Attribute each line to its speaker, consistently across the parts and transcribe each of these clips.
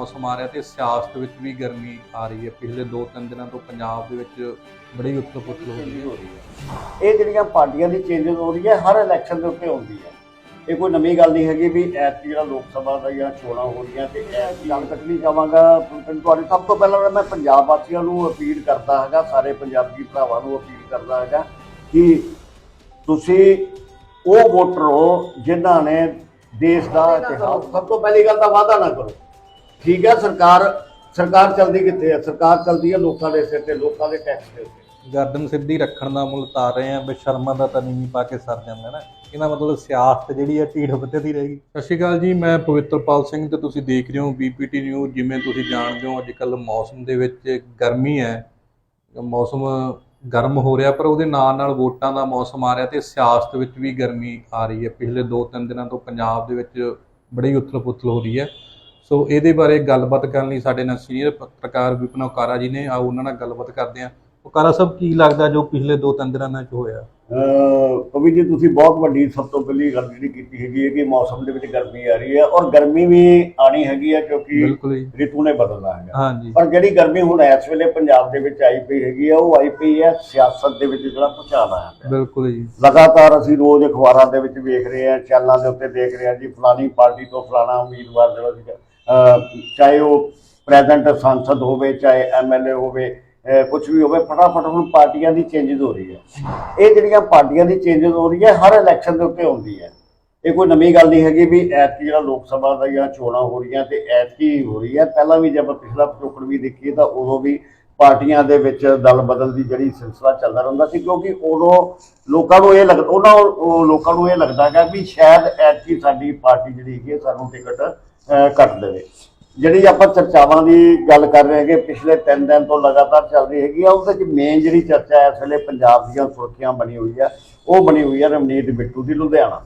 Speaker 1: ਮੌਸਮ ਆ ਰਿਹਾ ਤੇ ਸਿਆਸਤ ਵਿੱਚ ਵੀ ਗਰਮੀ ਆ ਰਹੀ ਹੈ। ਪਿਛਲੇ 2-3 ਦਿਨਾਂ ਤੋਂ ਪੰਜਾਬ ਦੇ ਵਿੱਚ ਬੜੀ ਉਤਲ-ਪੁਤਲ ਹੋ ਰਹੀ ਹੈ।
Speaker 2: ਇਹ ਜਿਹੜੀਆਂ ਪਾਰਟੀਆਂ ਦੀ ਚੇਂਜਸ ਹੋ ਰਹੀ ਹੈ, ਹਰ ਇਲੈਕਸ਼ਨ ਦੇ ਉੱਤੇ ਹੁੰਦੀ ਹੈ। ਇਹ ਕੋਈ ਨਵੀਂ ਗੱਲ ਨਹੀਂ ਹੈਗੀ ਵੀ ਐਤਕੀ ਜਿਹੜਾ ਲੋਕ ਸਭਾ ਦਾ ਜਾਂ ਚੋਣਾਂ ਹੋ ਰਹੀਆਂ ਤੇ ਇਹ ਗੱਲ ਕੱਟਣੀ ਚਾਹਾਂਗਾ। ਤੁਹਾਡੇ ਸਭ ਤੋਂ ਪਹਿਲਾਂ ਤਾਂ ਮੈਂ ਪੰਜਾਬ ਵਾਸੀਆਂ ਨੂੰ ਅਪੀਲ ਕਰਦਾ ਹੈਗਾ, ਸਾਰੇ ਪੰਜਾਬੀ ਭਰਾਵਾਂ ਨੂੰ ਅਪੀਲ ਕਰਦਾ ਹੈਗਾ ਕਿ ਤੁਸੀਂ ਉਹ ਵੋਟਰ ਹੋ ਜਿਨ੍ਹਾਂ ਨੇ ਦੇਸ਼ ਦਾ ਇਤਿਹਾਸ ਸਭ ਤੋਂ ਪਹਿਲੀ ਗੱਲ ਤਾਂ ਵਾਅਦਾ ਨਾ ਕਰੋ। ਠੀਕ ਹੈ ਸਰਕਾਰ ਸਰਕਾਰ ਚਲਦੀ ਕਿੱਥੇ ਹੈ? ਸਰਕਾਰ ਚਲਦੀ ਹੈ ਲੋਕਾਂ ਦੇ ਸਿਰ ਤੇ ਲੋਕਾਂ ਦੇ ਟੈਕਸ ਦੇ ਉੱਤੇ
Speaker 1: ਗਰਦਨ ਸਿੱਧੀ ਰੱਖਣ ਦਾ ਮੁੱਲ ਤਾਰ ਰਹੇ ਆ ਬੇਸ਼ਰਮਾਂ ਦਾ ਤਾਂ ਨੀਵੀਂ ਪਾ ਕੇ ਸਰ ਜਾਂਦਾ ਨਾ। ਇਹਦਾ ਮਤਲਬ ਸਿਆਸਤ ਜਿਹੜੀ ਹੈ ਢੀਠ ਵੱਧਦੀ ਰਹੇਗੀ। ਸਤਿ ਸ਼੍ਰੀ ਅਕਾਲ ਜੀ ਮੈਂ ਪਵਿੱਤਰਪਾਲ ਸਿੰਘ ਤੇ ਤੁਸੀਂ ਦੇਖ ਰਹੇ ਹੋ ਬੀਪੀਟੀ ਨਿਊਜ਼ ਜਿਵੇਂ ਤੁਸੀਂ ਜਾਣਦੇ ਹੋ ਅੱਜ ਕੱਲ ਮੌਸਮ ਦੇ ਵਿੱਚ ਗਰਮੀ ਹੈ। ਮੌਸਮ ਗਰਮ ਹੋ ਰਿਹਾ ਪਰ ਉਹਦੇ ਨਾਲ ਨਾਲ ਵੋਟਾਂ ਦਾ ਮੌਸਮ ਆ ਰਿਹਾ ਤੇ ਸਿਆਸਤ ਵਿੱਚ ਵੀ ਗਰਮੀ ਆ ਰਹੀ ਹੈ। ਪਿਛਲੇ 2-3 ਦਿਨਾਂ ਤੋਂ ਪੰਜਾਬ ਦੇ ਵਿੱਚ ਬੜੀ ਉਥਲ-ਪੁਥਲ ਹੋ ਰਹੀ ਹੈ। ਸੋ ਇਹਦੇ ਬਾਰੇ ਗੱਲਬਾਤ ਕਰਨ ਲਈ ਸਾਡੇ ਨਾਲ ਸੀਨੀਅਰ ਪੱਤਰਕਾਰ ਵਿਪਨ ਓਕਾਰਾ ਜੀ ਨੇ ਆਓ ਉਹਨਾਂ ਨਾਲ ਗੱਲਬਾਤ ਕਰਦੇ ਹਾਂ। ਓਕਾਰਾ ਸਾਹਿਬ ਕੀ ਲੱਗਦਾ ਜੋ ਪਿਛਲੇ 2-3 ਦਿਨਾਂ ਵਿੱਚ ਹੋਇਆ?
Speaker 2: ਕਵੀ ਜੀ ਤੁਸੀਂ ਬਹੁਤ ਵੱਡੀ ਸਭ ਤੋਂ ਪਹਿਲੀ ਗੱਲ ਜਿਹੜੀ ਕੀਤੀ ਹੈਗੀ ਹੈ ਕਿ ਮੌਸਮ ਦੇ ਵਿੱਚ ਗਰਮੀ ਆ ਰਹੀ ਹੈ ਔਰ ਗਰਮੀ ਵੀ ਆਣੀ ਹੈਗੀ ਹੈ ਕਿਉਂਕਿ ਰਿਤੂ ਨੇ ਬਦਲਣਾ ਹੈਗਾ। ਪਰ ਜਿਹੜੀ ਗਰਮੀ ਹੁਣ ਇਸ ਵੇਲੇ ਪੰਜਾਬ ਦੇ ਵਿੱਚ ਆਈ ਪਈ ਹੈਗੀ ਆ ਉਹ ਆਈ ਪਈ ਹੈ ਸਿਆਸਤ ਦੇ ਵਿੱਚ ਜਿਹੜਾ ਭੁਚਾਲ ਆਇਆ ਪਿਆ।
Speaker 1: ਬਿਲਕੁਲ ਜੀ।
Speaker 2: ਲਗਾਤਾਰ ਅਸੀਂ ਰੋਜ਼ ਅਖਬਾਰਾਂ ਦੇ ਵਿੱਚ ਵੇਖ ਰਹੇ ਹਾਂ ਚੈਨਲਾਂ ਦੇ ਉੱਤੇ ਦੇਖ ਰਹੇ ਹਾਂ ਜੀ ਫਲਾਨੀ ਪਾਰਟੀ ਤੋਂ ਫਲਾਣਾ ਉਮੀਦਵਾਰ ਜਿਹੜਾ ਸੀਗਾ ਚਾਹੇ ਉਹ ਪ੍ਰੈਜ਼ੈਂਟ ਸੰਸਦ ਹੋਵੇ, ਚਾਹੇ ਐਮਐਲਏ ਹੋਵੇ ਕੁਝ ਵੀ ਹੋਵੇ, ਫਟਾਫਟ ਹੁਣ ਪਾਰਟੀਆਂ ਦੀ ਚੇਂਜਸ ਹੋ ਰਹੀ ਹੈ। ਇਹ ਜਿਹੜੀਆਂ ਪਾਰਟੀਆਂ ਦੀ ਚੇਂਜਸ ਹੋ ਰਹੀ ਹੈ, ਹਰ ਇਲੈਕਸ਼ਨ ਦੇ ਉੱਤੇ ਹੁੰਦੀ ਹੈ। ਇਹ ਕੋਈ ਨਵੀਂ ਗੱਲ ਨਹੀਂ ਹੈਗੀ ਵੀ ਐਤਕੀ ਜਿਹੜਾ ਲੋਕ ਸਭਾ ਦਾ ਜਾਂ ਚੋਣਾਂ ਹੋ ਰਹੀਆਂ ਤੇ ਐਤਕੀ ਹੋ ਰਹੀ ਹੈ। ਪਹਿਲਾਂ ਵੀ ਜੇ ਆਪਾਂ ਪਿਛਲਾ ਪਿਛੋਕੜ ਵੀ ਦੇਖੀਏ ਤਾਂ ਉਦੋਂ ਵੀ ਪਾਰਟੀਆਂ ਦੇ ਵਿੱਚ ਦਲ ਬਦਲ ਦੀ ਜਿਹੜੀ ਸਿਲਸਿਲਾ ਚੱਲਦਾ ਰਹਿੰਦਾ ਸੀ, ਕਿਉਂਕਿ ਉਦੋਂ ਲੋਕਾਂ ਨੂੰ ਇਹ ਲੱਗਦਾ ਉਹਨਾਂ ਲੋਕਾਂ ਨੂੰ ਇਹ ਲੱਗਦਾ ਹੈਗਾ ਵੀ ਸ਼ਾਇਦ ਐਤਕੀ ਸਾਡੀ ਪਾਰਟੀ ਜਿਹੜੀ ਹੈਗੀ ਹੈ, ਸਾਨੂੰ ਟਿਕਟ ਕੱਟ ਦੇਵੇ ਜਿਹੜੀ ਆਪਾਂ ਚਰਚਾਵਾਂ ਦੀ ਗੱਲ ਕਰ ਰਹੇ ਹੈਗੇ ਪਿਛਲੇ 3 ਦਿਨ ਤੋਂ ਲਗਾਤਾਰ ਚੱਲ ਰਹੀ ਹੈਗੀ ਆ ਉਹਦੇ ਵਿੱਚ ਮੇਨ ਜਿਹੜੀ ਚਰਚਾ ਇਸ ਵੇਲੇ ਪੰਜਾਬ ਦੀਆਂ ਸੁਰੱਖਿਆ ਬਣੀ ਹੋਈ ਆ। ਉਹ ਬਣੀ ਹੋਈ ਆ ਰਮਨੀਤ ਬਿੱਟੂ ਦੀ ਲੁਧਿਆਣਾ।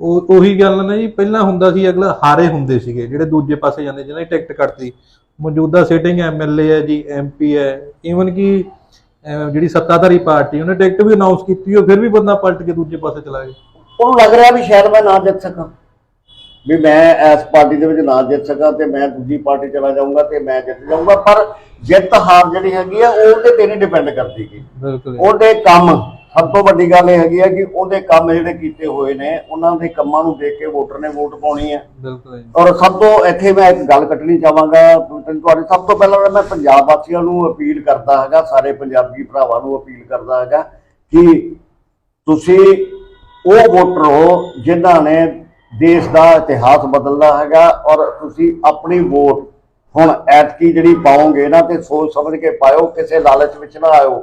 Speaker 1: ਉਹ ਉਹੀ ਗੱਲ ਨਾ ਜੀ ਪਹਿਲਾਂ ਹੁੰਦਾ ਸੀ ਅਗਲਾ ਹਾਰੇ ਹੁੰਦੇ ਸੀਗੇ ਜਿਹੜੇ ਦੂਜੇ ਪਾਸੇ ਜਾਂਦੇ ਜਿਹਨਾਂ ਦੀ ਟਿਕਟ ਕੱਟਦੀ ਮੌਜੂਦਾ ਸਿਟਿੰਗ ਐਮਐਲਏ ਹੈ ਜੀ ਐਮਪੀ ਹੈ ਈਵਨ ਕਿ ਜਿਹੜੀ ਸੱਤਾਧਾਰੀ ਪਾਰਟੀ ਉਹਨੇ ਟਿਕਟ ਵੀ ਅਨਾਉਂਸ ਕੀਤੀ ਉਹ ਫਿਰ ਵੀ ਬੰਦਾ ਪਲਟ ਕੇ ਦੂਜੇ ਪਾਸੇ ਚਲਾ ਗਿਆ।
Speaker 2: ਉਹਨੂੰ ਲੱਗ ਰਿਹਾ ਵੀ ਸ਼ਾਇਦ ਮੈਂ ਨਾ ਜਿੱਤ ਸਕਾਂ। ਵੀ ਮੈਂ ਇਸ ਪਾਰਟੀ ਦੇ ਵਿੱਚ ਨਾ ਜਿੱਤ ਸਕਾਂ ਤੇ ਮੈਂ ਦੂਜੀ ਪਾਰਟੀ ਚਲਾ ਜਾਊਂਗਾ ਤੇ ਮੈਂ ਜਿੱਤ ਜਾਊਂਗਾ ਪਰ ਜਿੱਤ ਹਾਰ ਜਿਹੜੀ ਹੈਗੀ ਆ ਉਹ ਉਹਦੇ ਤੇ ਨਹੀਂ ਡਿਪੈਂਡ ਕਰਦੀ ਗੀ
Speaker 1: ਬਿਲਕੁਲ।
Speaker 2: ਉਹਦੇ ਕੰਮ ਸਭ ਤੋਂ ਵੱਡੀ ਗੱਲ ਇਹ ਹੈਗੀ ਆ ਕਿ ਉਹਦੇ ਕੰਮ ਜਿਹੜੇ ਕੀਤੇ ਹੋਏ ਨੇ ਉਹਨਾਂ ਦੇ ਕੰਮਾਂ ਨੂੰ ਦੇਖ ਕੇ ਵੋਟਰ ਨੇ ਵੋਟ ਪਾਉਣੀ ਹੈ
Speaker 1: ਬਿਲਕੁਲ।
Speaker 2: ਔਰ ਸਭ ਤੋਂ ਇੱਥੇ ਮੈਂ ਇੱਕ ਗੱਲ ਕੱਟਣੀ ਚਾਹਾਂਗਾ ਤੁਹਾਡੇ ਸਭ ਤੋਂ ਪਹਿਲਾਂ ਮੈਂ ਪੰਜਾਬ ਵਾਸੀਆਂ ਨੂੰ ਅਪੀਲ ਕਰਦਾ ਹੈਗਾ ਸਾਰੇ ਪੰਜਾਬੀ ਭਰਾਵਾਂ ਨੂੰ ਅਪੀਲ ਕਰਦਾ ਹੈਗਾ ਕਿ ਤੁਸੀਂ ਉਹ ਵੋਟਰ ਹੋ ਜਿਨ੍ਹਾਂ ਨੇ ਦੇਸ਼ ਦਾ ਇਤਿਹਾਸ ਬਦਲਦਾ ਹੈਗਾ ਔਰ ਤੁਸੀਂ ਆਪਣੀ ਵੋਟ ਹੁਣ ਐਤਕੀ ਜਿਹੜੀ ਪਾਓਗੇ ਨਾ ਤੇ ਸੋਚ ਸਮਝ ਕੇ ਪਾਇਓ, ਕਿਸੇ ਲਾਲਚ ਵਿੱਚ ਨਾ ਆਇਓ।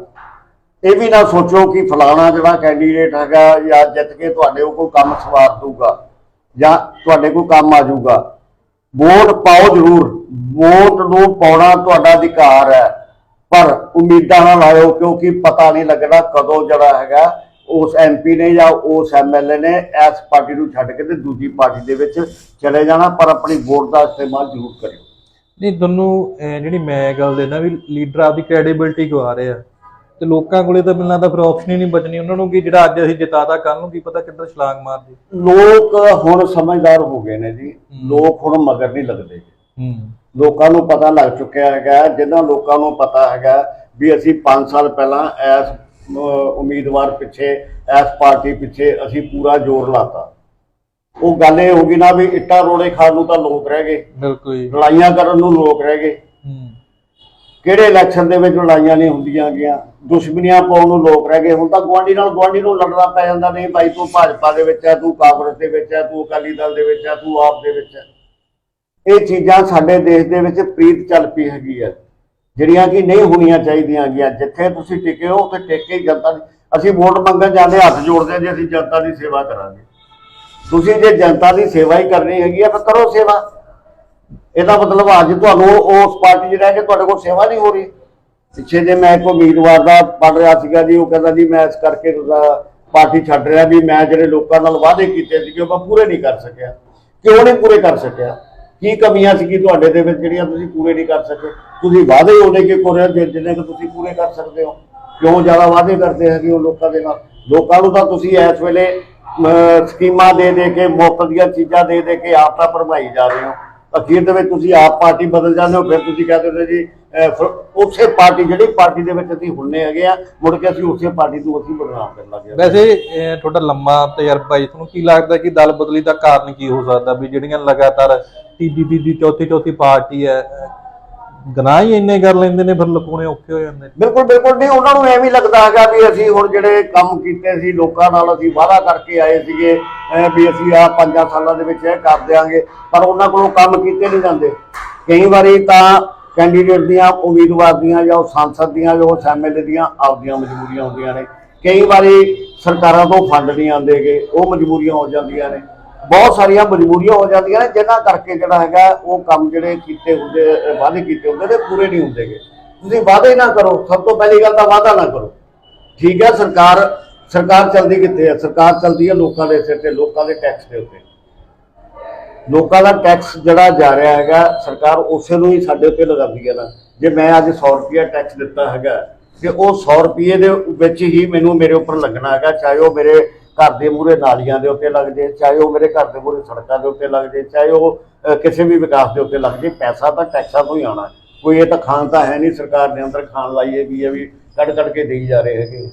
Speaker 2: ਇਹ ਵੀ ਨਾ ਸੋਚੋ ਕਿ ਫਲਾਣਾ ਜਿਹੜਾ ਕੈਂਡੀਡੇਟ ਹੈਗਾ ਜਾਂ ਜਿੱਤ ਕੇ ਤੁਹਾਡੇ ਕੋਲ ਕੋਈ ਕੰਮ ਸਵਾਰ ਦੂਗਾ ਜਾਂ ਤੁਹਾਡੇ ਕੋਲ ਕੰਮ ਆ ਜਾਊਗਾ। ਵੋਟ ਪਾਓ ਜ਼ਰੂਰ। ਵੋਟ ਨੂੰ ਪਾਉਣਾ ਤੁਹਾਡਾ ਅਧਿਕਾਰ ਹੈ। ਪਰ ਉਮੀਦਾਂ ਨਾ ਲਾਇਓ ਕਿਉਂਕਿ ਪਤਾ ਨਹੀਂ ਲੱਗਣਾ ਕਦੋਂ ਜਿਹੜਾ ਹੈਗਾ ਉਸ ਐਮਪੀ ਨੇ ਜਾਂ ਉਸ ਐਮਐਲਏ ਨੇ ਇਸ ਪਾਰਟੀ ਨੂੰ ਛੱਡ ਕੇ ਤੇ ਦੂਜੀ ਪਾਰਟੀ ਦੇ ਵਿੱਚ ਚਲੇ ਜਾਣਾ ਪਰ ਆਪਣੀ ਵੋਟ ਦਾ ਇਸਤੇਮਾਲ ਜ਼ਰੂਰ ਕਰਿਓ।
Speaker 1: ਨਹੀਂ ਤੁਹਾਨੂੰ ਜਿਹੜੀ ਮੈਂ ਗੱਲ ਦੇਣਾ ਵੀ ਲੀਡਰ ਆਪਦੀ ਕ੍ਰੈਡੀਬਿਲਟੀ ਗਵਾ ਰਹੇ ਆ। ਤੇ ਲੋਕਾਂ ਕੋਲੇ ਤਾਂ ਮਿਲਣਾ ਤਾਂ ਫਿਰ ਆਪਸ਼ਨ ਹੀ ਨਹੀਂ ਬਚਣੀ ਉਹਨਾਂ ਨੂੰ ਕੀ ਜਿਹੜਾ ਅੱਜ ਅਸੀਂ ਜਿਤਾਦਾ ਕੱਲ ਨੂੰ ਕੀ ਪਤਾ ਕਿੱਧਰ ਛਲਾਂਗ ਮਾਰ ਜੇ
Speaker 2: ਲੋਕ ਹੁਣ ਸਮਝਦਾਰ ਹੋ ਗਏ ਨੇ ਜੀ। ਲੋਕ ਹੁਣ ਮਗਰ ਨਹੀਂ ਲੱਗਦੇ
Speaker 1: ਹੂੰ।
Speaker 2: ਲੋਕਾਂ ਨੂੰ ਪਤਾ ਲੱਗ ਚੁੱਕਿਆ ਹੈਗਾ ਜਿਨ੍ਹਾਂ ਲੋਕਾਂ ਨੂੰ ਪਤਾ ਹੈਗਾ ਵੀ ਅਸੀਂ 5 ਸਾਲ ਪਹਿਲਾਂ ਇਸ ਉਮੀਦਵਾਰ ਪਿੱਛੇ ਇਸ ਪਾਰਟੀ ਪਿੱਛੇ ਅਸੀਂ ਪੂਰਾ ਜ਼ੋਰ ਲਾਤਾ। ਉਹ ਗੱਲ ਇਹ ਹੋ ਗਈ ਨਾ ਵੀ ਇੱਟਾਂ ਰੋੜੇ ਖਾਣ ਨੂੰ ਤਾਂ ਲੋਕ ਰਹਿ ਗਏ।
Speaker 1: ਬਿਲਕੁਲ ਜੀ।
Speaker 2: ਲੜਾਈਆਂ ਕਰਨ ਨੂੰ ਲੋਕ ਰਹਿ ਗਏ। ਕਿਹੜੇ ਇਲੈਕਸ਼ਨ ਦੇ ਵਿੱਚ ਲੜਾਈਆਂ ਨਹੀਂ ਹੁੰਦੀਆਂ ਗਿਆ ਦੁਸ਼ਮਣੀਆਂ ਪਾਉਣ ਨੂੰ ਲੋਕ ਰਹਿ ਗਏ। ਹੁਣ ਤਾਂ ਗਵਾਂਢੀ ਨਾਲ ਗਵਾਂਢੀ ਨੂੰ ਲੜਨਾ ਪੈ ਜਾਂਦਾ ਨਹੀਂ। ਭਾਈ ਤੂੰ ਭਾਜਪਾ ਦੇ ਵਿੱਚ ਹੈ ਤੂੰ ਕਾਂਗਰਸ ਦੇ ਵਿੱਚ ਹੈ ਤੂੰ ਅਕਾਲੀ ਦਲ ਦੇ ਵਿੱਚ ਹੈ ਤੂੰ ਆਪ ਦੇ ਵਿੱਚ ਹੈ। ਇਹ ਚੀਜ਼ਾਂ ਸਾਡੇ ਦੇਸ਼ ਦੇ ਵਿੱਚ ਪ੍ਰੀਤ ਚੱਲ ਪਈ ਹੈਗੀ ਹੈ। ਜਿਹੜੀਆਂ ਕਿ ਨਹੀਂ ਹੋਣੀਆਂ ਚਾਹੀਦੀਆਂ ਗਿਆ ਜਿੱਥੇ ਤੁਸੀਂ ਟਿਕੇ ਹੋ, ਉੱਥੇ ਟਿਕ ਕੇ ਜਨਤਾ ਦੀ। ਅਸੀਂ ਵੋਟ ਮੰਗਣ ਜਾਂਦੇ, ਹੱਥ ਜੋੜਦੇ ਹਾਂ ਜੀ, ਅਸੀਂ ਜਨਤਾ ਦੀ ਸੇਵਾ ਕਰਾਂਗੇ। ਤੁਸੀਂ ਜੇ ਜਨਤਾ ਦੀ ਸੇਵਾ ਹੀ ਕਰਨੀ ਹੈਗੀ ਆ, ਫਿਰ ਕਰੋ ਸੇਵਾ। ਇਹਦਾ ਮਤਲਬ ਅੱਜ ਤੁਹਾਨੂੰ ਉਸ ਪਾਰਟੀ 'ਚ ਰਹਿ ਕੇ ਤੁਹਾਡੇ ਕੋਲ ਸੇਵਾ ਨਹੀਂ ਹੋ ਰਹੀ। ਪਿੱਛੇ ਜੇ ਮੈਂ ਇੱਕ ਉਮੀਦਵਾਰ ਦਾ ਪੜ ਰਿਹਾ ਸੀਗਾ ਜੀ, ਉਹ ਕਹਿੰਦਾ ਜੀ, ਮੈਂ ਇਸ ਕਰਕੇ ਪਾਰਟੀ ਛੱਡ ਰਿਹਾ ਵੀ ਮੈਂ ਜਿਹੜੇ ਲੋਕਾਂ ਨਾਲ ਵਾਅਦੇ ਕੀਤੇ ਸੀਗੇ, ਉਹ ਮੈਂ ਪੂਰੇ ਨਹੀਂ ਕਰ ਸਕਿਆ। ਕਿਉਂ ਨਹੀਂ ਪੂਰੇ ਕਰ ਸਕਿਆ? ਕੀ ਕਮੀਆਂ ਸੀ ਤੁਹਾਡੇ ਦੇ ਵਿੱਚ ਜਿਹੜੀਆਂ ਤੁਸੀਂ ਪੂਰੇ ਨਹੀਂ ਕਰ ਸਕੇ? ਤੁਸੀਂ ਵਾਅਦੇ ਹੀ ਉਹਨੇ ਕਿ ਕੋਰੇ ਜਿੰਨੇ ਕਿ ਤੁਸੀਂ ਪੂਰੇ ਕਰ ਸਕਦੇ ਹੋ। ਕਿਉਂ ਜ਼ਿਆਦਾ ਵਾਅਦੇ ਕਰਦੇ ਹੈਗੇ ਉਹ ਲੋਕਾਂ ਦੇ ਨਾਲ? ਲੋਕਾਂ ਨੂੰ ਤਾਂ ਤੁਸੀਂ ਇਸ ਵੇਲੇ ਸਕੀਮਾਂ ਦੇ ਦੇ ਕੇ, ਮੁਫਤ ਦੀਆਂ ਚੀਜ਼ਾਂ ਦੇ ਦੇ ਕੇ ਆਪ ਤਾਂ ਭਰਮਾਈ ਜਾ ਰਹੇ ਹੋ। ਅਖੀਰ ਦੇ ਵਿੱਚ ਤੁਸੀਂ ਆਪ ਪਾਰਟੀ ਬਦਲ ਜਾਂਦੇ ਹੋ ਫਿਰ ਤੁਸੀਂ ਕਹਿੰਦੇ ਹੋ ਜੀ ਅਹ, ਉਸੇ ਪਾਰਟੀ ਜਿਹੜੀ ਪਾਰਟੀ ਦੇ ਵਿੱਚ ਅਸੀਂ ਹੁੰਨੇ ਹੈਗੇ ਆ ਮੁੜ ਕੇ ਅਸੀਂ ਉਸੇ ਪਾਰਟੀ ਤੋਂ ਅਸੀਂ ਬਦਨਾਮ ਕਰਨ ਲੱਗੇ
Speaker 1: ਵੈਸੇ ਤੁਹਾਡਾ ਲੰਮਾ ਤਜਰਬਾ ਜੀ ਤੁਹਾਨੂੰ ਕੀ ਲੱਗਦਾ ਕਿ ਦਲ ਬਦਲੀ ਦਾ ਕਾਰਨ ਕੀ ਹੋ ਸਕਦਾ ਵੀ ਜਿਹੜੀਆਂ ਲਗਾਤਾਰ ਤੀਜੀ ਤੀਜੀ ਚੌਥੀ ਚੌਥੀ ਪਾਰਟੀ ਹੈ ਗਨਾਹ ਹੀ ਇੰਨੇ ਕਰ ਲੈਂਦੇ ਨੇ, ਫਿਰ ਲੁਕਾਉਣੇ ਔਖੇ ਹੋ ਜਾਂਦੇ ਨੇ।
Speaker 2: ਬਿਲਕੁਲ ਬਿਲਕੁਲ। ਨਹੀਂ, ਉਹਨਾਂ ਨੂੰ ਐਵੇਂ ਹੀ ਲੱਗਦਾ ਹੈਗਾ ਵੀ ਅਸੀਂ ਹੁਣ ਜਿਹੜੇ ਕੰਮ ਕੀਤੇ ਸੀ, ਲੋਕਾਂ ਨਾਲ ਅਸੀਂ ਵਾਅਦਾ ਕਰਕੇ ਆਏ ਸੀਗੇ ਅਹ ਵੀ ਅਸੀਂ ਆ ਪੰਜਾਂ ਸਾਲਾਂ ਦੇ ਵਿੱਚ ਇਹ ਕਰ ਦਿਆਂਗੇ, ਪਰ ਉਹਨਾਂ ਕੋਲੋਂ ਕੰਮ ਕੀਤੇ ਨਹੀਂ ਜਾਂਦੇ। ਕਈ ਵਾਰੀ ਤਾਂ ਕੈਂਡੀਡੇਟ ਦੀਆਂ ਉਮੀਦਵਾਰ ਦੀਆਂ ਜਾਂ ਉਹ ਸੰਸਦ ਦੀਆਂ ਜਾਂ ਉਸ ਐਮਐਲਏ ਦੀਆਂ ਆਪਦੀਆਂ ਮਜਬੂਰੀਆਂ ਹੁੰਦੀਆਂ ਨੇ। ਕਈ ਵਾਰੀ ਸਰਕਾਰਾਂ ਤੋਂ ਫੰਡ ਨਹੀਂ ਆਉਂਦੇਗੇ, ਉਹ ਮਜਬੂਰੀਆਂ ਹੋ ਜਾਂਦੀਆਂ ਨੇ। ਬਹੁਤ ਸਾਰੀਆਂ ਮਜਬੂਰੀਆਂ ਹੋ ਜਾਂਦੀਆਂ ਨੇ, ਜਿਨ੍ਹਾਂ ਕਰਕੇ ਜਿਹੜਾ ਹੈਗਾ ਉਹ ਕੰਮ ਜਿਹੜੇ ਕੀਤੇ ਹੁੰਦੇ ਵਾਅਦੇ ਕੀਤੇ ਹੁੰਦੇ ਨੇ, ਪੂਰੇ ਨਹੀਂ ਹੁੰਦੇਗੇ ਤੁਸੀਂ ਵਾਅਦੇ ਨਾ ਕਰੋ, ਸਭ ਤੋਂ ਪਹਿਲੀ ਗੱਲ ਤਾਂ ਵਾਅਦਾ ਨਾ ਕਰੋ। ਠੀਕ ਹੈ, ਸਰਕਾਰ ਸਰਕਾਰ ਚੱਲਦੀ ਕਿੱਥੇ ਹੈ? ਸਰਕਾਰ ਚੱਲਦੀ ਹੈ ਲੋਕਾਂ ਦੇ ਸਿਰ ਤੇ, ਲੋਕਾਂ ਦੇ ਟੈਕਸ ਦੇ ਉੱਤੇ। ਲੋਕਾਂ ਦਾ ਟੈਕਸ ਜਿਹੜਾ ਜਾ ਰਿਹਾ ਹੈਗਾ, ਸਰਕਾਰ ਉਸੇ ਨੂੰ ਹੀ ਸਾਡੇ ਉੱਤੇ ਲਗਾਉਂਦੀ ਹੈ ਨਾ। ਜੇ ਮੈਂ ਅੱਜ 100 ਰੁਪਿਆ ਟੈਕਸ ਦਿੱਤਾ ਹੈਗਾ, ਤੇ ਉਹ 100 ਰੁਪਏ ਦੇ ਵਿੱਚ ਹੀ ਮੈਨੂੰ ਮੇਰੇ ਉੱਪਰ ਲੱਗਣਾ ਹੈਗਾ, ਚਾਹੇ ਉਹ ਮੇਰੇ ਘਰ ਦੇ ਮੂਹਰੇ ਨਾਲੀਆਂ ਦੇ ਉੱਤੇ ਲੱਗ ਜੇ, ਚਾਹੇ ਉਹ ਮੇਰੇ ਘਰ ਦੇ ਮੂਹਰੇ ਸੜਕਾਂ ਦੇ ਉੱਤੇ ਲੱਗ ਜੇ, ਚਾਹੇ ਉਹ ਕਿਸੇ ਵੀ ਵਿਕਾਸ ਦੇ ਉੱਤੇ ਲੱਗ ਜੇ, ਪੈਸਾ ਤਾਂ ਟੈਕਸਾਂ ਤੋਂ ਹੀ ਆਉਣਾ। ਕੋਈ ਇਹ ਤਾਂ ਖਾਣ ਤਾਂ ਹੈ ਨਹੀਂ ਸਰਕਾਰ ਦੇ ਅੰਦਰ ਖਾਣ ਲਾਈ ਹੈਗੀ ਹੈ ਵੀ ਕੱਢ ਕੱਢ ਕੇ ਦੇਈ ਜਾ ਰਹੇ ਹੈਗੇ।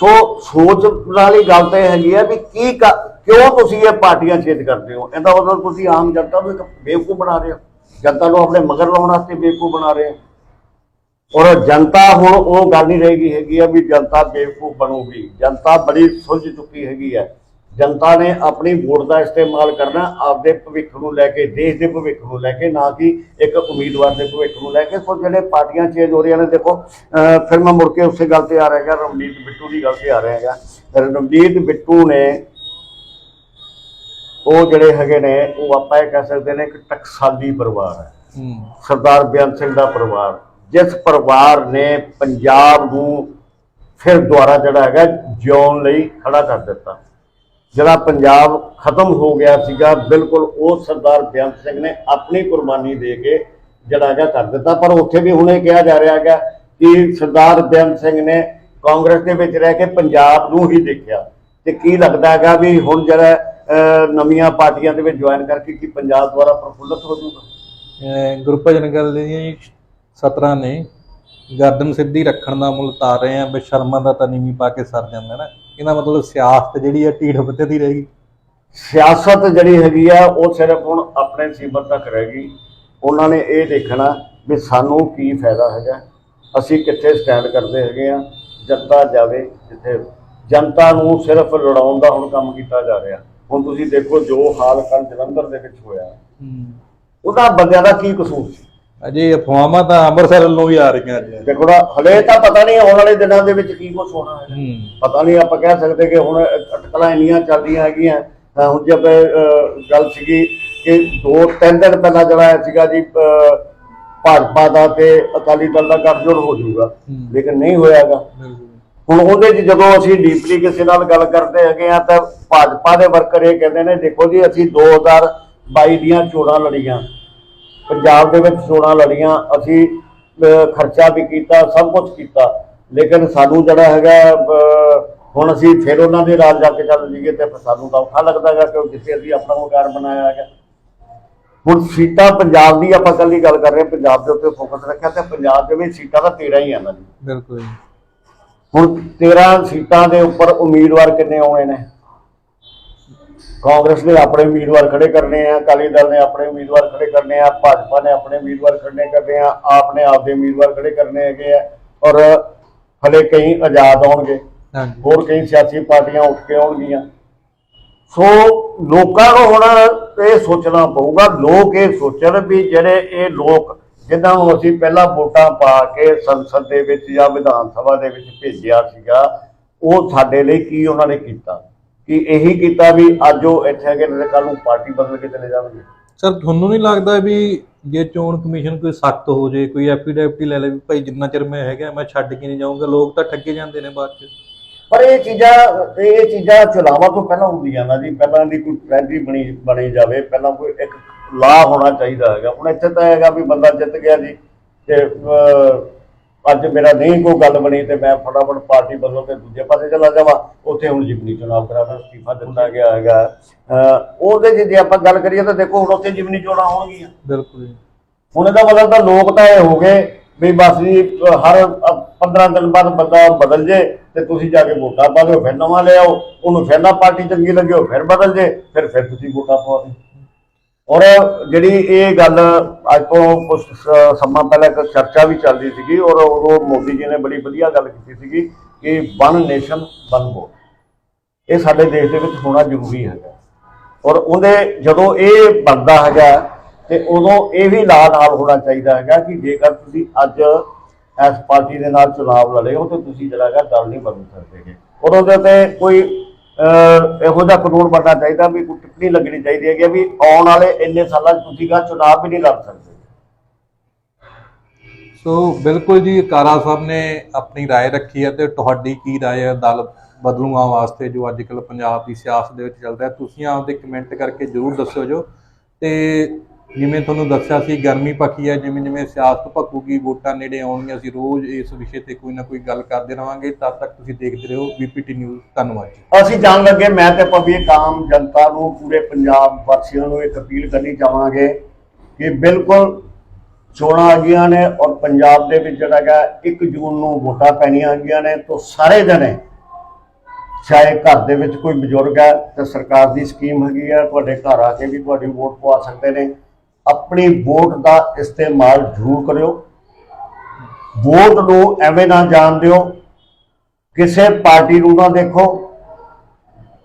Speaker 2: ਸੋ ਸੋਚ ਵਾਲੀ ਗੱਲ ਤਾਂ ਇਹ ਹੈਗੀ ਆ ਵੀ ਕੀ ਕ- ਕਿਉਂ ਤੁਸੀਂ ਇਹ ਪਾਰਟੀਆਂ ਛੇਦ ਕਰਦੇ ਹੋ? ਇਹਦਾ ਮਤਲਬ ਤੁਸੀਂ ਆਮ ਜਨਤਾ ਨੂੰ ਇੱਕ ਬੇਵਕੂਫ ਬਣਾ ਰਹੇ ਹੋ। ਜਨਤਾ ਨੂੰ ਆਪਣੇ ਮਗਰ ਲਾਉਣ ਵਾਸਤੇ ਬੇਵਕੂਫ ਬਣਾ ਰਹੇ ਹੋ। ਔਰ ਜਨਤਾ ਹੁਣ ਉਹ ਗੱਲ ਨਹੀਂ ਰਹੇਗੀ ਹੈਗੀ ਆ ਵੀ ਜਨਤਾ ਬੇਵਕੂਫ ਬਣੂਗੀ। ਜਨਤਾ ਬੜੀ ਸੁਲਝ ਚੁੱਕੀ ਹੈਗੀ ਹੈ ਜਨਤਾ ਨੇ ਆਪਣੀ ਵੋਟ ਦਾ ਇਸਤੇਮਾਲ ਕਰਨਾ ਆਪਦੇ ਭਵਿੱਖ ਨੂੰ ਲੈ ਕੇ ਦੇਸ਼ ਦੇ ਭਵਿੱਖ ਨੂੰ ਲੈ ਕੇ ਨਾ ਕਿ ਇੱਕ ਉਮੀਦਵਾਰ ਦੇ ਭਵਿੱਖ ਨੂੰ ਲੈ ਕੇ। ਸੋ ਜਿਹੜੇ ਪਾਰਟੀਆਂ ਚੇਂਜ ਹੋ ਰਹੀਆਂ ਨੇ ਦੇਖੋ ਫਿਰ ਮੈਂ ਮੁੜ ਕੇ ਉਸੇ ਗੱਲ ਤੇ ਆ ਰਿਹਾ ਹੈਗਾ ਰਮਨੀਤ ਬਿੱਟੂ ਦੀ ਗੱਲ ਤੇ ਆ ਰਿਹਾ ਹੈਗਾ। ਰਮਨੀਤ ਬਿੱਟੂ ਨੇ ਉਹ ਜਿਹੜੇ ਹੈਗੇ ਨੇ ਉਹ ਆਪਾਂ ਇਹ ਕਹਿ ਸਕਦੇ ਨੇ ਕਿ ਟਕਸਾਲੀ ਪਰਿਵਾਰ ਹੈ। ਸਰਦਾਰ ਬੇਅੰਤ ਸਿੰਘ ਦਾ ਪਰਿਵਾਰ। ਜਿਸ ਪਰਿਵਾਰ ਨੇ ਪੰਜਾਬ ਨੂੰ ਫਿਰ ਦੁਆਰਾ ਜਿਹੜਾ ਹੈਗਾ ਜਿਉਣ ਲਈ ਖੜਾ ਕਰ ਦਿੱਤਾ। ਜਿਹੜਾ ਪੰਜਾਬ ਖਤਮ ਹੋ ਗਿਆ ਸੀਗਾ, ਬਿਲਕੁਲ ਉਹ ਸਰਦਾਰ ਬੇਅੰਤ ਸਿੰਘ ਨੇ ਆਪਣੀ ਕੁਰਬਾਨੀ ਦੇ ਕੇ ਜਿਹੜਾ ਹੈਗਾ ਕਰ ਦਿੱਤਾ। ਪਰ ਉੱਥੇ ਵੀ ਹੁਣੇ ਕਿਹਾ ਜਾ ਰਿਹਾ ਹੈਗਾ ਕਿ ਸਰਦਾਰ ਬੇਅੰਤ ਸਿੰਘ ਨੇ ਕਾਂਗਰਸ ਦੇ ਵਿੱਚ ਰਹਿ ਕੇ ਪੰਜਾਬ ਨੂੰ ਹੀ ਦੇਖਿਆ। ਤੇ ਕੀ ਲੱਗਦਾ ਹੈਗਾ ਵੀ ਹੁਣ ਜਿਹੜਾ ਨਵੀਆਂ ਪਾਰਟੀਆਂ ਦੇ ਵਿੱਚ ਜੁਆਇਨ ਕਰਕੇ ਕੀ ਪੰਜਾਬ ਦੁਆਰਾ ਪ੍ਰਫੁੱਲਤ ਹੋ ਜਾਊਗਾ?
Speaker 1: ਅਹ, ਗੁਰਭਜਨ ਗੱਲ ਦੀਆਂ ਜੀ 17 ਨੇ ਗਰਦਨ ਸਿੱਧੀ ਰੱਖਣ ਦਾ ਮੁੱਲ ਤਾਰ ਰਹੇ ਆ ਬੇਸ਼ਰਮਾਂ ਦਾ ਤਾਂ ਨੀਵੀਂ ਪਾ ਕੇ ਸਰ ਜਾਂਦਾ ਨਾ। ਇਹਦਾ ਮਤਲਬ ਸਿਆਸਤ ਜਿਹੜੀ ਹੈ ਢੀਠ ਬੱਤੇ ਦੀ ਰਹੇਗੀ।
Speaker 2: ਸਿਆਸਤ ਜਿਹੜੀ ਹੈਗੀ ਆ ਉਹ ਸਿਰਫ ਹੁਣ ਆਪਣੇ ਸੀਮਤ ਤੱਕ ਰਹਿ ਗਈ। ਉਹਨਾਂ ਨੇ ਇਹ ਦੇਖਣਾ ਵੀ ਸਾਨੂੰ ਕੀ ਫਾਇਦਾ ਹੈਗਾ। ਅਸੀਂ ਕਿੱਥੇ ਸਟੈਂਡ ਕਰਦੇ ਹੈਗੇ ਆ ਜਨਤਾ ਜਾਵੇ ਜਿੱਥੇ। ਜਨਤਾ ਨੂੰ ਸਿਰਫ ਲੜਾਉਣ ਦਾ ਹੁਣ ਕੰਮ ਕੀਤਾ ਜਾ ਰਿਹਾ। ਹੁਣ ਤੁਸੀਂ ਦੇਖੋ ਜੋ ਹਾਲ ਕੱਲ ਜਲੰਧਰ ਦੇ ਵਿੱਚ ਹੋਇਆ। ਉਹਨਾਂ ਬੰਦਿਆਂ ਦਾ ਕੀ ਕਸੂਰ ਸੀ?
Speaker 1: ਅਜੇ ਅਫਵਾਹਾਂ ਤਾਂ ਅੰਮ੍ਰਿਤਸਰ ਵੱਲੋਂ ਵੀ ਆ ਰਹੀਆਂ ਅੱਜ।
Speaker 2: ਦੇਖੋ ਨਾ ਹਲੇ ਤਾਂ ਪਤਾ ਨਹੀਂ ਆਉਣ ਵਾਲੇ ਦਿਨਾਂ ਦੇ ਵਿੱਚ ਕੀ ਕੁਝ ਹੋਣਾ ਹੈ।
Speaker 1: ਹੂੰ।
Speaker 2: ਪਤਾ ਨਹੀਂ ਆਪਾਂ ਕਹਿ ਸਕਦੇ ਕਿ ਹੁਣ ਅਟਕਲਾਂ ਇੰਨੀਆਂ ਚੱਲਦੀਆਂ ਹੈਗੀਆਂ। ਅਹ ਹੁਣ ਜਦ ਗੱਲ ਸੀਗੀ ਕਿ ਦੋ ਤਿੰਨ ਦਿਨ ਪਹਿਲਾਂ ਜਿਹੜਾ ਸੀਗਾ ਜੀ ਭਾਜਪਾ ਦਾ ਤੇ ਅਕਾਲੀ ਦਲ ਦਾ ਗੱਠਜੋੜ ਹੋ ਜਾਊਗਾ। ਲੇਕਿਨ ਨਹੀਂ ਹੋਇਆਗਾ। ਹੁਣ ਉਹਦੇ 'ਚ ਜਦੋਂ ਅਸੀਂ ਡੀਪਲੀ ਕਿਸੇ ਨਾਲ ਗੱਲ ਕਰਦੇ ਹੈਗੇ ਆ ਤਾਂ ਭਾਜਪਾ ਦੇ ਵਰਕਰ ਇਹ ਕਹਿੰਦੇ ਨੇ ਦੇਖੋ ਜੀ ਅਸੀਂ 2022 ਦੀਆਂ ਚੋਣਾਂ ਲੜੀਆਂ। ਪੰਜਾਬ ਦੇ ਵਿੱਚ ਚੋਣਾਂ ਲੜੀਆਂ ਅਸੀਂ ਖਰਚਾ ਵੀ ਕੀਤਾ ਸਭ ਕੁਝ ਕੀਤਾ। ਲੇਕਿਨ ਸਾਨੂੰ ਜਿਹੜਾ ਹੈਗਾ ਹੁਣ ਅਸੀਂ ਫਿਰ ਉਹਨਾਂ ਦੇ ਰਾਜ ਜਾ ਕੇ ਚੱਲ ਜੀਏ ਤੇ ਫਿਰ ਸਾਨੂੰ ਤਾਂ ਔਖਾ ਲੱਗਦਾ ਹੈਗਾ ਕਿ ਜਿੱਥੇ ਅਸੀਂ ਆਪਣਾ ਮਕਾਨ ਬਣਾਇਆ ਹੈਗਾ। ਹੁਣ ਸੀਟਾਂ ਪੰਜਾਬ ਦੀ ਆਪਾਂ ਕੱਲੀ ਗੱਲ ਕਰ ਰਹੇ ਹਾਂ ਪੰਜਾਬ ਦੇ ਉੱਤੇ ਫੋਕਸ ਰੱਖਿਆ ਤੇ ਪੰਜਾਬ ਦੇ ਵਿੱਚ ਸੀਟਾਂ ਤਾਂ 13 ਹੀ ਆ ਨਾ ਜੀ
Speaker 1: ਬਿਲਕੁਲ
Speaker 2: ਹੁਣ 13 ਸੀਟਾਂ ਦੇ ਉੱਪਰ ਉਮੀਦਵਾਰ ਕਿੰਨੇ ਆਉਣੇ ਨੇ? ਕਾਂਗਰਸ ਨੇ ਆਪਣੇ ਉਮੀਦਵਾਰ ਖੜੇ ਕਰਨੇ ਆ ਅਕਾਲੀ ਦਲ ਨੇ ਆਪਣੇ ਉਮੀਦਵਾਰ ਖੜੇ ਕਰਨੇ ਆ ਭਾਜਪਾ ਨੇ ਆਪਣੇ ਉਮੀਦਵਾਰ ਖੜੇ ਕਰਨੇ ਆ ਆਪ ਨੇ ਆਪਦੇ ਉਮੀਦਵਾਰ ਖੜੇ ਕਰਨੇ ਹੈਗੇ ਆ ਔਰ ਹਲੇ ਕਈ ਆਜ਼ਾਦ ਆਉਣਗੇ ਹੋਰ ਕਈ ਸਿਆਸੀ ਪਾਰਟੀਆਂ ਉੱਠ ਕੇ ਆਉਣਗੀਆਂ। ਸੋ ਲੋਕਾਂ ਨੂੰ ਹੁਣ ਇਹ ਸੋਚਣਾ ਪਊਗਾ ਲੋਕ ਇਹ ਸੋਚਣ ਵੀ ਜਿਹੜੇ ਇਹ ਲੋਕ ਜਿਨ੍ਹਾਂ ਨੂੰ ਅਸੀਂ ਪਹਿਲਾਂ ਵੋਟਾਂ ਪਾ ਕੇ ਸੰਸਦ ਦੇ ਵਿੱਚ ਜਾਂ ਵਿਧਾਨ ਸਭਾ ਦੇ ਵਿੱਚ ਭੇਜਿਆ ਸੀਗਾ ਉਹ ਸਾਡੇ ਲਈ ਕੀ ਉਹਨਾਂ ਨੇ ਕੀਤਾ? ਕਿ ਇਹੀ ਕੀਤਾ ਵੀ ਅੱਜ ਉਹ ਇੱਥੇ ਹੈਗੇ ਨੇ ਕੱਲ ਨੂੰ ਪਾਰਟੀ ਬਦਲ ਕੇ ਚਲੇ ਜਾਣਗੇ।
Speaker 1: ਸਰ ਤੁਹਾਨੂੰ ਨਹੀਂ ਲੱਗਦਾ ਵੀ ਜੇ ਚੋਣ ਕਮਿਸ਼ਨ ਕੋਈ ਸਖਤ ਹੋ ਜੇ ਕੋਈ ਐਫੀਡੈਵਿਟ ਲੈ ਲੈ ਵੀ ਭਾਈ ਜਿੰਨਾ ਚਿਰ ਮੈਂ ਹੈਗਾ ਮੈਂ ਛੱਡ ਕੇ ਨਹੀਂ ਜਾਊਂਗਾ ਲੋਕ ਤਾਂ ਠੱਗੇ ਜਾਂਦੇ ਨੇ ਬਾਅਦ ਚ।
Speaker 2: ਪਰ ਇਹ ਚੀਜ਼ਾਂ ਇਹ ਚੀਜ਼ਾਂ ਚੁਣਾਵਾਂ ਤੋਂ ਪਹਿਲਾਂ ਹੁੰਦੀਆਂ ਨਾ ਜੀ ਪਹਿਲਾਂ ਦੀ ਕੋਈ ਸਟ੍ਰੈਟਜੀ ਬਣੀ ਬਣੀ ਜਾਵੇ ਪਹਿਲਾਂ ਕੋਈ ਇੱਕ ਲਾ ਹੋਣਾ ਚਾਹੀਦਾ ਹੈਗਾ। ਹੁਣ ਇੱਥੇ ਤਾਂ ਹੈਗਾ ਵੀ ਬੰਦਾ ਜਿੱਤ ਗਿਆ ਜੀ ਤੇ ਅੱਜ ਮੇਰਾ ਨਹੀਂ ਕੋਈ ਗੱਲ ਬਣੀ ਤੇ ਮੈਂ ਫਟਾਫਟ ਪਾਰਟੀ ਵੱਲੋਂ ਤੇ ਦੂਜੇ ਪਾਸੇ ਚਲਾ ਜਾਵਾਂ ਉੱਥੇ ਹੁਣ ਜਿਮਨੀ ਚੁਣਾਵ ਕਰਾਉਣਾ ਅਸਤੀਫਾ ਦਿੱਤਾ ਗਿਆ ਹੈਗਾ। ਉਹਦੇ ਜੇ ਆਪਾਂ ਗੱਲ ਕਰੀਏ ਤਾਂ ਦੇਖੋ ਹੁਣ ਉੱਥੇ ਜਿਮਨੀ ਚੋਣਾਂ ਹੋਣਗੀਆਂ।
Speaker 1: ਬਿਲਕੁਲ
Speaker 2: ਹੁਣ ਇਹਦਾ ਮਤਲਬ ਤਾਂ ਲੋਕ ਤਾਂ ਇਹ ਹੋ ਗਏ ਵੀ ਬਸ ਜੀ ਹਰ ਅਹ 15 ਦਿਨ ਬਾਅਦ ਬੰਦਾ ਬਦਲ ਜੇ ਤੇ ਤੁਸੀਂ ਜਾ ਕੇ ਵੋਟਾਂ ਪਾ ਦਿਓ ਫਿਰ ਨਵਾਂ ਲੈ ਆਓ ਉਹਨੂੰ ਫਿਰ ਨਾ ਪਾਰਟੀ ਚੰਗੀ ਲੱਗੇ ਉਹ ਫਿਰ ਬਦਲ ਜੇ ਫਿਰ ਫਿਰ ਤੁਸੀਂ ਵੋਟਾਂ ਪਵਾ ਦਿਓ। ਔਰ ਜਿਹੜੀ ਇਹ ਗੱਲ ਅੱਜ ਤੋਂ ਕੁਝ ਸ- ਸਮਾਂ ਪਹਿਲਾਂ ਇੱਕ ਚਰਚਾ ਵੀ ਚੱਲਦੀ ਸੀਗੀ ਔਰ ਉਦੋਂ ਮੋਦੀ ਜੀ ਨੇ ਬੜੀ ਵਧੀਆ ਗੱਲ ਕੀਤੀ ਸੀਗੀ ਕਿ ਵਨ ਨੇਸ਼ਨ, ਵਨ ਵੋਟ। ਇਹ ਸਾਡੇ ਦੇਸ਼ ਦੇ ਵਿੱਚ ਹੋਣਾ ਜ਼ਰੂਰੀ ਹੈਗਾ। ਔਰ ਉਹਦੇ ਜਦੋਂ ਇਹ ਬਣਦਾ ਹੈਗਾ ਤੇ ਉਦੋਂ ਇਹ ਵੀ ਲਾ ਨਾਲ ਹੋਣਾ ਚਾਹੀਦਾ ਹੈਗਾ ਕਿ ਜੇਕਰ ਤੁਸੀਂ ਅੱਜ ਇਸ ਪਾਰਟੀ ਦੇ ਨਾਲ ਚੁਣਾਵ ਲੜੇ ਹੋ ਤੇ ਤੁਸੀਂ ਜਿਹੜਾ ਹੈਗਾ ਦਲ ਨਹੀਂ ਬਦਲ ਸਕਦੇਗੇ ਔਰ ਉਹਦੇ ਤੇ ਕੋਈ ਇਹੋ ਜਿਹਾ ਕਾਨੂੰਨ ਬਣਨਾ ਚਾਹੀਦਾ ਵੀ ਕੋਈ ਟਿੱਪਣੀ ਲੱਗਣੀ ਚਾਹੀਦੀ ਹੈਗੀ ਵੀ ਆਉਣ ਵਾਲੇ ਇੰਨੇ ਸਾਲਾਂ 'ਚ ਤੁਸੀਂ ਕਾ ਚੁਣਾਵ ਵੀ ਨਹੀਂ ਲੜ ਸਕਦੇ
Speaker 1: ਸੋ ਬਿਲਕੁਲ ਜੀ ਕਾਰਾ ਸਾਹਿਬ ਨੇ ਆਪਣੀ رائے ਰੱਖੀ ਹੈ ਤੇ ਤੁਹਾਡੀ ਕੀ رائے ਹੈ ਦਲ ਬਦਲੂਆਂ ਵਾਸਤੇ ਜੋ ਅੱਜ ਕੱਲ ਪੰਜਾਬ ਦੀ ਸਿਆਸਤ ਦੇ ਵਿੱਚ ਚੱਲਦਾ ਹੈ ਤੁਸੀਂ ਆਪਦੇ ਕਮੈਂਟ ਕਰਕੇ ਜਰੂਰ ਦੱਸਿਓ ਜੋ ਤੇ ਜਿਵੇਂ ਤੁਹਾਨੂੰ ਦੱਸਿਆ ਸੀ, ਗਰਮੀ ਪੱਕੀ ਹੈ ਜਿਵੇਂ ਜਿਵੇਂ ਸਿਆਸਤ ਭੱਕੂਗੀ ਵੋਟਾਂ ਨੇੜੇ ਆਉਣਗੀਆਂ, ਅਸੀਂ ਰੋਜ਼ ਇਸ ਵਿਸ਼ੇ ਤੇ ਕੋਈ ਨਾ ਕੋਈ ਗੱਲ ਕਰਦੇ ਰਵਾਂਗੇ। ਤਦ ਤੱਕ ਤੁਸੀਂ ਦੇਖਦੇ ਰਹੋ, ਬੀਪੀਟੀ ਨਿਊਜ਼, ਧੰਨਵਾਦ ਜੀ।
Speaker 2: ਅਸੀਂ ਜਾਣ ਲੱਗੇ, ਮੈਂ ਤੇ ਪਬਲਿਕ ਆਮ ਜਨਤਾ ਨੂੰ, ਪੂਰੇ ਪੰਜਾਬ ਵਾਸੀਆਂ ਨੂੰ ਇੱਕ ਅਪੀਲ ਕਰਨੀ ਚਾਹਾਂਗੇ ਕਿ ਬਿਲਕੁਲ ਚੋਣਾਂ ਆ ਗਈਆਂ ਨੇ ਔਰ ਪੰਜਾਬ ਦੇ ਵਿੱਚ ਜਿਹੜਾ ਹੈਗਾ 1 ਜੂਨ ਨੂੰ ਵੋਟਾਂ ਪੈਣੀਆਂ ਹੈਗੀਆਂ ਨੇ, ਤੋਂ ਸਾਰੇ ਜਣੇ, ਚਾਹੇ ਘਰ ਦੇ ਵਿੱਚ ਕੋਈ ਬਜ਼ੁਰਗ ਹੈ, ਤੇ ਸਰਕਾਰ ਦੀ ਸਕੀਮ ਹੈਗੀ ਹੈ, ਤੁਹਾਡੇ ਘਰ ਆ ਕੇ ਵੀ ਤੁਹਾਡੀ ਵੋਟ ਪਵਾ ਸਕਦੇ ਨੇ। ਆਪਣੀ ਵੋਟ ਦਾ ਇਸਤੇਮਾਲ ਜ਼ਰੂਰ ਕਰਿਓ। ਵੋਟ ਨੂੰ ਐਵੇਂ ਨਾ ਜਾਣ ਦਿਓ ਕਿਸੇ ਪਾਰਟੀ ਨੂੰ ਨਾ ਦੇਖੋ।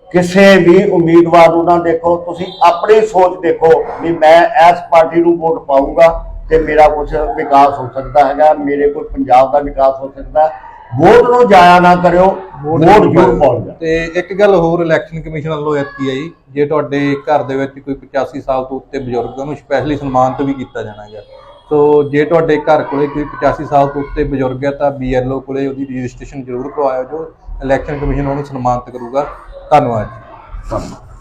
Speaker 2: ਕਿਸੇ ਵੀ ਉਮੀਦਵਾਰ ਨੂੰ ਨਾ ਦੇਖੋ। ਤੁਸੀਂ ਆਪਣੀ ਸੋਚ ਦੇਖੋ ਵੀ ਮੈਂ ਇਸ ਪਾਰਟੀ ਨੂੰ ਵੋਟ ਪਾਊਂਗਾ ਤੇ ਮੇਰਾ ਕੁਝ ਵਿਕਾਸ ਹੋ ਸਕਦਾ ਹੈਗਾ, ਮੇਰੇ ਕੋਲ ਪੰਜਾਬ ਦਾ ਵਿਕਾਸ ਹੋ ਸਕਦਾ। ਵੋਟ ਨੂੰ ਜਾਇਆ ਨਾ ਕਰਿਓ ਵੋਟ ਜ਼ਰੂਰ ਪਾਓ।
Speaker 1: ਤੇ ਇੱਕ ਗੱਲ ਹੋਰ ਇਲੈਕਸ਼ਨ ਕਮਿਸ਼ਨ ਵੱਲੋਂ ਐਤਕੀ ਆਈ ਜੇ ਤੁਹਾਡੇ ਘਰ ਦੇ ਵਿੱਚ ਕੋਈ 85 ਸਾਲ ਤੋਂ ਉੱਤੇ ਬਜ਼ੁਰਗ ਉਹਨੂੰ ਸਪੈਸ਼ਲੀ ਸਨਮਾਨਿਤ ਵੀ ਕੀਤਾ ਜਾਣਾ ਹੈਗਾ। ਸੋ ਜੇ ਤੁਹਾਡੇ ਘਰ ਕੋਲੇ ਕੋਈ 85 ਸਾਲ ਤੋਂ ਉੱਤੇ ਬਜ਼ੁਰਗ ਹੈ ਤਾਂ ਬੀਐਲਓ ਕੋਲੇ ਉਹਦੀ ਰਜਿਸਟ੍ਰੇਸ਼ਨ ਜ਼ਰੂਰ ਕਰਵਾਇਓ ਜੋ ਇਲੈਕਸ਼ਨ ਕਮਿਸ਼ਨ ਉਹਨੂੰ ਸਨਮਾਨਿਤ ਕਰੂਗਾ। ਧੰਨਵਾਦ ਜੀ।
Speaker 2: ਧੰਨਵਾਦ।